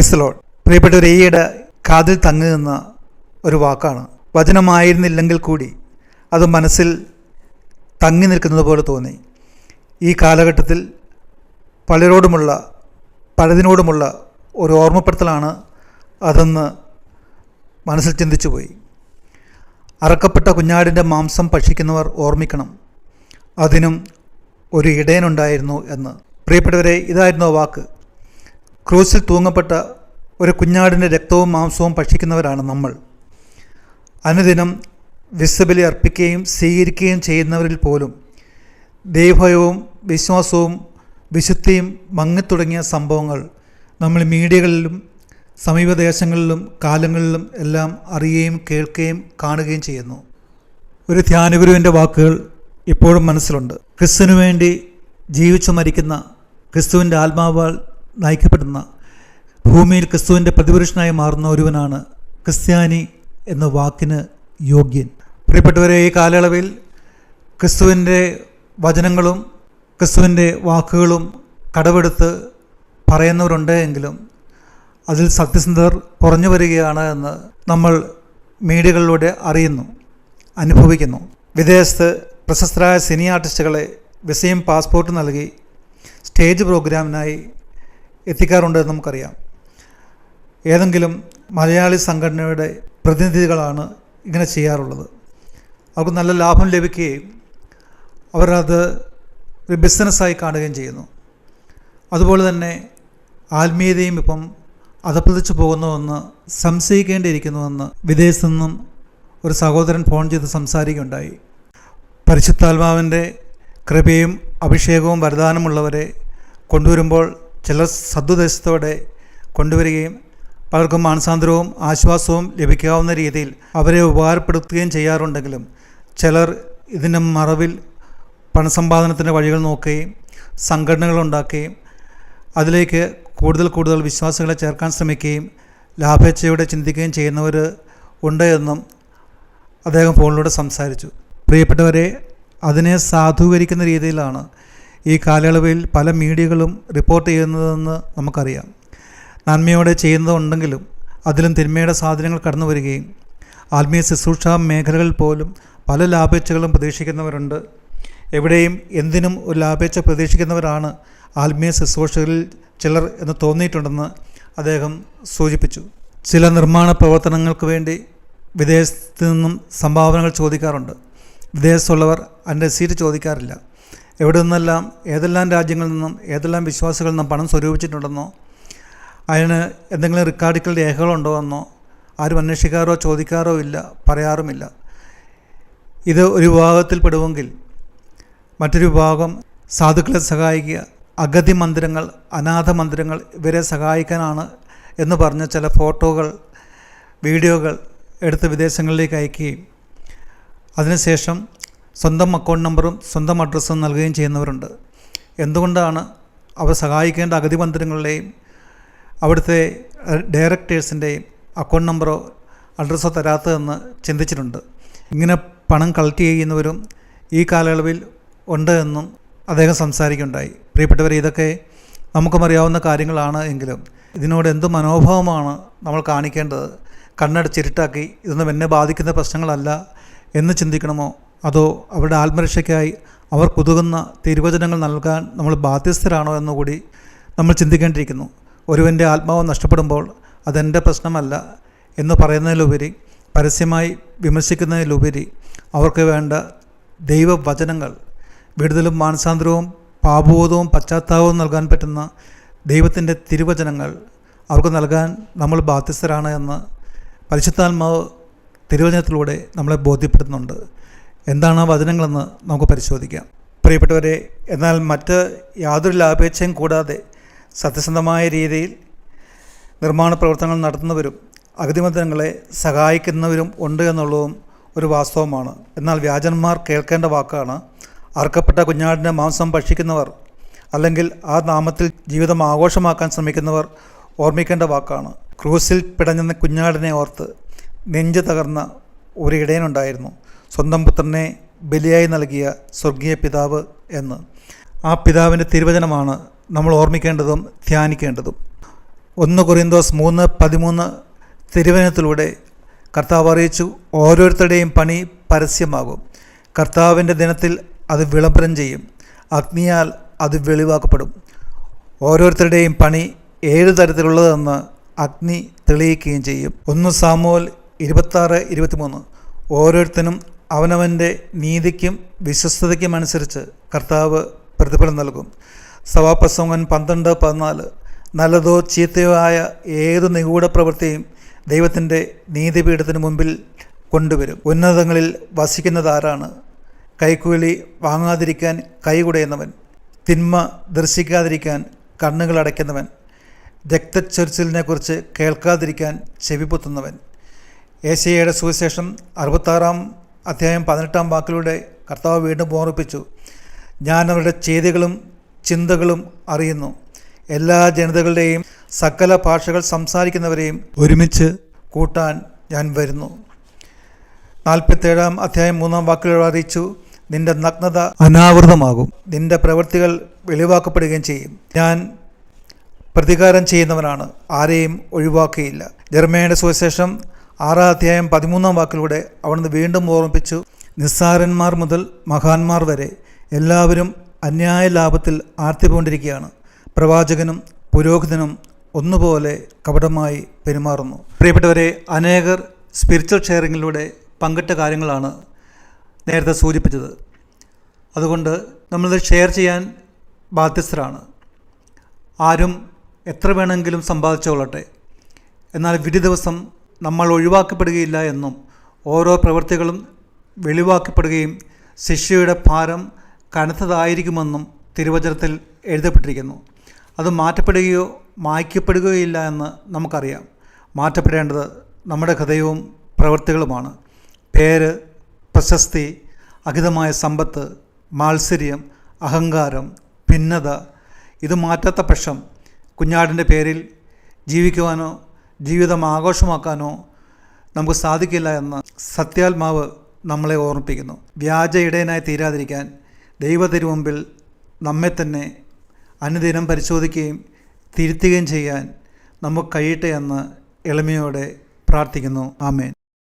പ്രൈസലോൺ പ്രിയപ്പെട്ടവർ ഈയിടെ കാതിൽ തങ്ങി നിന്ന ഒരു വാക്കാണ്. വചനമായിരുന്നില്ലെങ്കിൽ കൂടി അത് മനസ്സിൽ തങ്ങി നിൽക്കുന്നത് പോലെ തോന്നി. ഈ കാലഘട്ടത്തിൽ പലരോടുമുള്ള പലതിനോടുമുള്ള ഒരു ഓർമ്മപ്പെടുത്തലാണ് അതെന്ന് മനസ്സിൽ ചിന്തിച്ചു പോയി. അറക്കപ്പെട്ട കുഞ്ഞാടിന്റെ മാംസം ഭക്ഷിക്കുന്നവർ ഓർമ്മിക്കണം. അതിനും ഒരു ഇടയനുണ്ടായിരുന്നു എന്ന്. പ്രിയപ്പെട്ടവരെ ഇതായിരുന്നു വാക്ക്. ക്രൂസിൽ തൂങ്ങപ്പെട്ട ഒരു കുഞ്ഞാടിന്റെ രക്തവും മാംസവും ഭക്ഷിക്കുന്നവരാണ് നമ്മൾ. അനുദിനം വിസബലി അർപ്പിക്കുകയും സ്വീകരിക്കുകയും ചെയ്യുന്നവരിൽ പോലും ദൈവഭയവും വിശ്വാസവും വിശുദ്ധിയും മങ്ങിത്തുടങ്ങിയ സംഭവങ്ങൾ നമ്മൾ മീഡിയകളിലും സമീപദേശങ്ങളിലും കാലങ്ങളിലും എല്ലാം അറിയുകയും കേൾക്കുകയും കാണുകയും ചെയ്യുന്നു. ഒരു ധ്യാനഗുരുവിന്റെ വാക്കുകൾ ഇപ്പോഴും മനസ്സിലുണ്ട്. ക്രിസ്തുവിനു വേണ്ടി ജീവിച്ചു മരിക്കുന്ന ക്രിസ്തുവിന്റെ ആത്മാവാൽ നയിക്കപ്പെടുന്ന ഭൂമിയിൽ ക്രിസ്തുവിന്റെ പ്രതിപുരുഷനായി മാറുന്ന ഒരുവനാണ് ക്രിസ്ത്യാനി എന്ന വാക്കിന് യോഗ്യൻ. പ്രിയപ്പെട്ടവരെ ഈ കാലയളവിൽ ക്രിസ്തുവിന്റെ വചനങ്ങളും ക്രിസ്തുവിന്റെ വാക്കുകളും കടമെടുത്ത് പറയുന്നവരുണ്ട് എങ്കിലും അതിൽ സത്യസന്ധർ കുറഞ്ഞു വരികയാണ് എന്ന് നമ്മൾ മീഡിയകളിലൂടെ അറിയുന്നു അനുഭവിക്കുന്നു. വിദേശത്ത് പ്രശസ്തരായ സിനി ആർട്ടിസ്റ്റുകളെ വിസയും പാസ്പോർട്ട് നൽകി സ്റ്റേജ് പ്രോഗ്രാമിനായി എത്തിക്കാറുണ്ടെന്ന് നമുക്കറിയാം. ഏതെങ്കിലും മലയാളി സംഘടനയുടെ പ്രതിനിധികളാണ് ഇങ്ങനെ ചെയ്യാറുള്ളത്. അവർക്ക് നല്ല ലാഭം ലഭിക്കുകയും അവരത് ഒരു ബിസിനസ്സായി കാണുകയും ചെയ്യുന്നു. അതുപോലെ തന്നെ ആത്മീയതയും ഇപ്പം അധപ്പതിച്ചു പോകുന്നുവെന്ന് സംശയിക്കേണ്ടിയിരിക്കുന്നുവെന്ന് വിദേശത്തു നിന്നും ഒരു സഹോദരൻ ഫോൺ ചെയ്ത് സംസാരിക്കുകയുണ്ടായി. പരിശുദ്ധാത്മാവിന്റെ കൃപയും അഭിഷേകവും വരദാനമുള്ളവരെ കൊണ്ടുവരുമ്പോൾ ചിലർ സദ്ദേശത്തോടെ കൊണ്ടുവരികയും പലർക്കും മാനസാന്തരവും ആശ്വാസവും ലഭിക്കാവുന്ന രീതിയിൽ അവരെ ഉപകാരപ്പെടുത്തുകയും ചെയ്യാറുണ്ടെങ്കിലും ചിലർ ഇതിന്റെ മറവിൽ പണസമ്പാദനത്തിന്റെ വഴികൾ നോക്കുകയും സംഘടനകൾ ഉണ്ടാക്കുകയും അതിലേക്ക് കൂടുതൽ കൂടുതൽ വിശ്വാസികളെ ചേർക്കാൻ ശ്രമിക്കുകയും ലാഭേച്ഛയോടെ ചിന്തിക്കുകയും ചെയ്യുന്നവർ ഉണ്ട് എന്നും അദ്ദേഹം ഫോണിലൂടെ സംസാരിച്ചു. പ്രിയപ്പെട്ടവരെ അതിനെ സാധൂകരിക്കുന്ന രീതിയിലാണ് ഈ കാലയളവിൽ പല മീഡിയകളും റിപ്പോർട്ട് ചെയ്യുന്നതെന്ന് നമുക്കറിയാം. നന്മയോടെ ചെയ്യുന്നതുണ്ടെങ്കിലും അതിലും തിന്മയുടെ സാധനങ്ങൾ കടന്നു വരികയും ആത്മീയ ശുശ്രൂഷ മേഖലകളിൽ പോലും പല ലാഭേച്ഛകളും പ്രതീക്ഷിക്കുന്നവരുണ്ട്. എവിടെയും എന്തിനും ഒരു ലാഭേച്ഛ പ്രതീക്ഷിക്കുന്നവരാണ് ആത്മീയ ശുശ്രൂഷകളിൽ ചിലർ എന്ന് തോന്നിയിട്ടുണ്ടെന്ന് അദ്ദേഹം സൂചിപ്പിച്ചു. ചില നിർമ്മാണ പ്രവർത്തനങ്ങൾക്ക് വേണ്ടി വിദേശത്തു നിന്നും സംഭാവനകൾ ചോദിക്കാറുണ്ട്. വിദേശത്തുള്ളവർ അതിന്റെ സീറ്റ് ചോദിക്കാറില്ല. എവിടെ നിന്നെല്ലാം ഏതെല്ലാം രാജ്യങ്ങളിൽ നിന്നും ഏതെല്ലാം വിശ്വാസികളിൽ നിന്നും പണം സ്വരൂപിച്ചിട്ടുണ്ടെന്നോ അതിന് എന്തെങ്കിലും റെക്കാർഡിക്കൽ രേഖകളുണ്ടോ എന്നോ ആരും അന്വേഷിക്കാറോ ചോദിക്കാറോ ഇല്ല പറയാറുമില്ല. ഇത് ഒരു വിഭാഗത്തിൽ പെടുമെങ്കിൽ മറ്റൊരു വിഭാഗം സാധുക്കളെ സഹായിക്കുക അഗതി മന്ദിരങ്ങൾ അനാഥ മന്ദിരങ്ങൾ ഇവരെ സഹായിക്കാനാണ് എന്ന് പറഞ്ഞ ചില ഫോട്ടോകൾ വീഡിയോകൾ എടുത്ത് വിദേശങ്ങളിലേക്ക് അയക്കുകയും അതിനുശേഷം സ്വന്തം അക്കൗണ്ട് നമ്പറും സ്വന്തം അഡ്രസ്സും നൽകുകയും ചെയ്യുന്നവരുണ്ട്. എന്തുകൊണ്ടാണ് അവർ സഹായിക്കേണ്ട അഗതി മന്ദിരങ്ങളുടെയും അവിടുത്തെ ഡയറക്ടേഴ്സിന്റെയും അക്കൗണ്ട് നമ്പറോ അഡ്രസ്സോ തരാത്തതെന്ന് ചിന്തിച്ചിട്ടുണ്ട്. ഇങ്ങനെ പണം കളക്ട് ചെയ്യുന്നവരും ഈ കാലയളവിൽ ഉണ്ട് എന്നും അദ്ദേഹം സംസാരിക്കുകയുണ്ടായി. പ്രിയപ്പെട്ടവർ ഇതൊക്കെ നമുക്കും അറിയാവുന്ന കാര്യങ്ങളാണ് എങ്കിലും ഇതിനോട് എന്ത് മനോഭാവമാണ് നമ്മൾ കാണിക്കേണ്ടത്? കണ്ണടച്ചിരുട്ടാക്കി ഇതൊന്നും എന്നെ ബാധിക്കുന്ന പ്രശ്നങ്ങളല്ല എന്ന് ചിന്തിക്കണമോ? അതോ അവരുടെ ആത്മരക്ഷയ്ക്കായി അവർ കുതുകുന്ന തിരുവചനങ്ങൾ നൽകാൻ നമ്മൾ ബാധ്യസ്ഥരാണോ എന്നുകൂടി നമ്മൾ ചിന്തിക്കേണ്ടിയിരിക്കുന്നു. ഒരുവന്റെ ആത്മാവ് നഷ്ടപ്പെടുമ്പോൾ അതെന്റെ പ്രശ്നമല്ല എന്ന് പറയുന്നതിലുപരി പരസ്യമായി വിമർശിക്കുന്നതിലുപരി അവർക്ക് വേണ്ട ദൈവവചനങ്ങൾ വിടുതലും മാനസാന്തരവും പാപബോധവും പശ്ചാത്താപവും നൽകാൻ പറ്റുന്ന ദൈവത്തിന്റെ തിരുവചനങ്ങൾ അവർക്ക് നൽകാൻ നമ്മൾ ബാധ്യസ്ഥരാണ് എന്ന് പരിശുദ്ധാത്മാവ് തിരുവചനത്തിലൂടെ നമ്മളെ ബോധ്യപ്പെടുത്തുന്നുണ്ട്. എന്താണ് ആ വചനങ്ങളെന്ന് നമുക്ക് പരിശോധിക്കാം. പ്രിയപ്പെട്ടവരെ എന്നാൽ മറ്റ് യാതൊരു ലാഭേച്ഛയും കൂടാതെ സത്യസന്ധമായ രീതിയിൽ നിർമ്മാണ പ്രവർത്തനങ്ങൾ നടത്തുന്നവരും അഗതിമന്ദിരങ്ങളെ സഹായിക്കുന്നവരും ഉണ്ട് എന്നുള്ളതും ഒരു വാസ്തവമാണ്. എന്നാൽ വ്യാജന്മാർ കേൾക്കേണ്ട വാക്കാണ് അർക്കപ്പെട്ട കുഞ്ഞാടിന്റെ മാംസം ഭക്ഷിക്കുന്നവർ അല്ലെങ്കിൽ ആ നാമത്തിൽ ജീവിതം ആഘോഷമാക്കാൻ ശ്രമിക്കുന്നവർ ഓർമ്മിക്കേണ്ട വാക്കാണ്. ക്രൂസിൽ പിടഞ്ഞെന്ന കുഞ്ഞാടിനെ ഓർത്ത് നെഞ്ച് തകർന്ന ഒരു ഇടയനുണ്ടായിരുന്നു. സ്വന്തം പുത്രനെ ബലിയായി നൽകിയ സ്വർഗീയ പിതാവ് എന്ന്. ആ പിതാവിന്റെ തിരുവചനമാണ് നമ്മൾ ഓർമ്മിക്കേണ്ടതും ധ്യാനിക്കേണ്ടതും. ഒന്ന് കൊറിന്തോസ് മൂന്ന് പതിമൂന്ന് തിരുവചനത്തിലൂടെ കർത്താവ് അറിയിച്ചു ഓരോരുത്തരുടെയും പണി പരസ്യമാകും. കർത്താവിന്റെ ദിനത്തിൽ അത് വിളംബരം ചെയ്യും. അഗ്നിയാൽ അത് വെളിവാക്കപ്പെടും. ഓരോരുത്തരുടെയും പണി ഏഴ് തരത്തിലുള്ളതെന്ന് അഗ്നി തെളിയിക്കുകയും ചെയ്യും. ഒന്ന് സാമൂൽ ഇരുപത്താറ് ഇരുപത്തിമൂന്ന്. ഓരോരുത്തനും അവനവന്റെ നീതിക്കും വിശ്വസ്തതയ്ക്കും അനുസരിച്ച് കർത്താവ് പ്രതിഫലം നൽകും. സഭാപ്രസംഗൻ പന്ത്രണ്ട് പതിനാല് നല്ലതോ ചീത്തയോ ആയ ഏത് നിഗൂഢ പ്രവൃത്തിയും ദൈവത്തിന്റെ നീതിപീഠത്തിന് മുമ്പിൽ കൊണ്ടുവരും. ഉന്നതങ്ങളിൽ വസിക്കുന്നതാരാണ്? കൈക്കൂലി വാങ്ങാതിരിക്കാൻ കൈകുടയുന്നവൻ തിന്മ ദർശിക്കാതിരിക്കാൻ കണ്ണുകൾ അടയ്ക്കുന്നവൻ രക്തച്ചൊരിച്ചിലിനെക്കുറിച്ച് കേൾക്കാതിരിക്കാൻ ചെവിപൊത്തുന്നവൻ ഏഷ്യയുടെ സുവിശേഷം അറുപത്താറാം അധ്യായം പതിനെട്ടാം വാക്കിലൂടെ കർത്താവ് വീണ്ടും ഓർമ്മിപ്പിച്ചു ഞാൻ അവരുടെ ചെയ്തികളും ചിന്തകളും അറിയുന്നു. എല്ലാ ജനതകളുടെയും സകല ഭാഷകൾ സംസാരിക്കുന്നവരെയും ഒരുമിച്ച് കൂട്ടാൻ ഞാൻ വരുന്നു. നാൽപ്പത്തേഴാം അധ്യായം മൂന്നാം വാക്കിലൂടെ അറിയിച്ചു നിന്റെ നഗ്നത അനാവൃതമാകും. നിന്റെ പ്രവൃത്തികൾ വെളിവാക്കപ്പെടുകയും ചെയ്യും. ഞാൻ പ്രതികാരം ചെയ്യുന്നവനാണ്. ആരെയും ഒഴിവാക്കുകയില്ല ജർമ്മയുടെ സുവിശേഷം ആറാം അധ്യായം പതിമൂന്നാം വാക്കിലൂടെ അവിടുന്ന് വീണ്ടും ഓർമ്മിപ്പിച്ചു നിസ്സാരന്മാർ മുതൽ മഹാന്മാർ വരെ എല്ലാവരും അന്യായ ലാഭത്തിൽ ആർത്തിക്കൊണ്ടിരിക്കുകയാണ് പ്രവാചകനും പുരോഹിതനും ഒന്നുപോലെ കപടമായി പെരുമാറുന്നു. പ്രിയപ്പെട്ടവരെ അനേകർ സ്പിരിച്വൽ ഷെയറിങ്ങിലൂടെ പങ്കിട്ട കാര്യങ്ങളാണ് നേരത്തെ സൂചിപ്പിച്ചത്. അതുകൊണ്ട് നമ്മളിത് ഷെയർ ചെയ്യാൻ ബാധ്യസ്ഥരാണ്. ആരും എത്ര വേണമെങ്കിലും സമ്പാദിച്ചുകൊള്ളട്ടെ എന്നാൽ വിധി ദിവസം നമ്മൾ ഒഴിവാക്കപ്പെടുകയില്ല എന്നും ഓരോ പ്രവൃത്തികളും വെളിവാക്കപ്പെടുകയും ശിഷ്യയുടെ ഭാരം കനത്തതായിരിക്കുമെന്നും തിരുവചനത്തിൽ എഴുതപ്പെട്ടിരിക്കുന്നു. അത് മാറ്റപ്പെടുകയോ മായ്ക്കപ്പെടുകയോ ഇല്ല എന്ന് നമുക്കറിയാം. മാറ്റപ്പെടേണ്ടത് നമ്മുടെ ഹൃദയവും പ്രവൃത്തികളുമാണ് പേര് പ്രശസ്തി അഹിതമായ സമ്പത്ത് മാത്സര്യം അഹങ്കാരം ഭിന്നത ഇത് മാറ്റാത്ത പക്ഷം കുഞ്ഞാടിന്റെ പേരിൽ ജീവിക്കുവാനോ ജീവിതം ആഘോഷമാക്കാനോ നമുക്ക് സാധിക്കില്ല എന്ന് സത്യാത്മാവ് നമ്മളെ ഓർമ്മിപ്പിക്കുന്നു. വ്യാജ ഇടയനായി തീരാതിരിക്കാൻ ദൈവത്തിരുമുമ്പിൽ നമ്മെ തന്നെ അനുദിനം പരിശോധിക്കുകയും തിരുത്തുകയും ചെയ്യാൻ നമുക്ക് കഴിയട്ടെ എന്ന് എളിമയോടെ പ്രാർത്ഥിക്കുന്നു. ആമേൻ.